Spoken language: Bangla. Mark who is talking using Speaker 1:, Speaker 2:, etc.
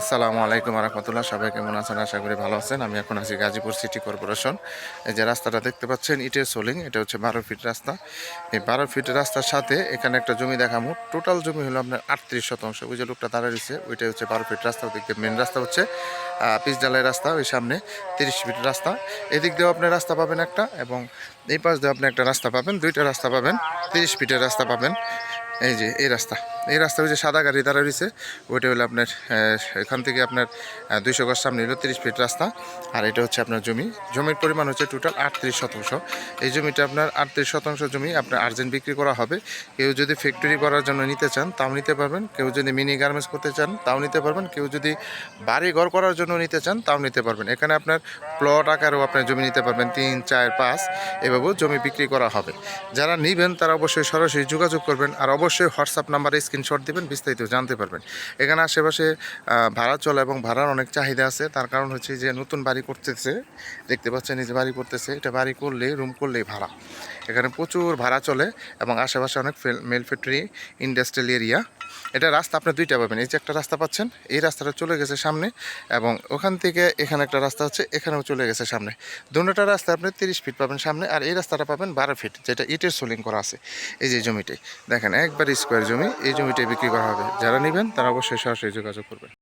Speaker 1: আসসালামু আলাইকুম রহমতুল্লাহ সবাই কেমন আছেন? আশা করি ভালো আছেন। আমি এখন আছি গাজীপুর সিটি কর্পোরেশন। এই যে রাস্তাটা দেখতে পাচ্ছেন ইটের সোলিং, এটা হচ্ছে বারো ফিট রাস্তা। এই বারো ফিট রাস্তার সাথে এখানে একটা জমি দেখামো টোটাল জমি হলো আপনার আটত্রিশ শতাংশ। ওই যে লোকটা দাঁড়িয়ে রয়েছে, ওইটাই হচ্ছে বারো ফিট রাস্তা। ওদিক মেন রাস্তা হচ্ছে পিসডালাই রাস্তা। ওই সামনে তিরিশ ফিট রাস্তা। এদিক দিয়েও আপনি রাস্তা পাবেন একটা এবং এই পাশ দিয়ে আপনি একটা রাস্তা পাবেন। দুইটা রাস্তা পাবেন, তিরিশ ফিটের রাস্তা পাবেন। এই যে, এই রাস্তা। এই রাস্তা যে সাদা গাড়ি দাঁড়া রয়েছে, ওইটা হলো আপনার এখান থেকে আপনার দুইশো গজ সামনে হলো তিরিশ ফিট রাস্তা, আর এটা হচ্ছে আপনার জমি। জমির পরিমাণ হচ্ছে টোটাল আটত্রিশ শতাংশ। এই জমিটা আপনার আটত্রিশ শতাংশ জমি আপনার আর্জেন্ট বিক্রি করা হবে। কেউ যদি ফ্যাক্টরি করার জন্য নিতে চান, তাও নিতে পারবেন। কেউ যদি মিনি গার্মেন্টস করতে চান, তাও নিতে পারবেন। কেউ যদি বাড়ি ঘর করার জন্য নিতে চান, তাও নিতে পারবেন। এখানে আপনার প্লট আকারেও আপনার জমি নিতে পারবেন, তিন, চার, পাঁচ, এভাবেও জমি বিক্রি করা হবে। যারা নিবেন, তারা অবশ্যই সরাসরি যোগাযোগ করবেন, আর অবশ্যই হোয়াটসঅ্যাপ নাম্বার নাম্বারে স্ক্রিনশট দেবেন, বিস্তারিত জানতে পারবেন। এখানে আশেপাশে ভাড়া চলে এবং ভাড়ার অনেক চাহিদা আছে। তার কারণ হচ্ছে যে নতুন বাড়ি করতেছে, দেখতে পাচ্ছেন এই যে বাড়ি করতেছে, এটা বাড়ি করলে রুম করলেই ভাড়া। এখানে প্রচুর ভাড়া চলে এবং আশেপাশে অনেক মেল ফ্যাক্টরি ইন্ডাস্ট্রিয়াল এরিয়া এটা রাস্তা আপনি দুইটা পাবেন। এই যে একটা রাস্তা পাচ্ছেন, এই রাস্তাটা চলে গেছে সামনে এবং ওখান থেকে এখানে একটা রাস্তা আছে, এখানেও চলে গেছে সামনে। দুটোটা রাস্তা আপনি তিরিশ ফিট পাবেন সামনে আর এই রাস্তাটা পাবেন বারো ফিট যেটা ইটের সোলিং করা আছে। এই যে জমিটাই দেখেন, একবার স্কোয়ার জমি, এই জমিটাই বিক্রি করা হবে। যারা নেবেন তারা অবশ্যই সরাসরি যোগাযোগ করবেন।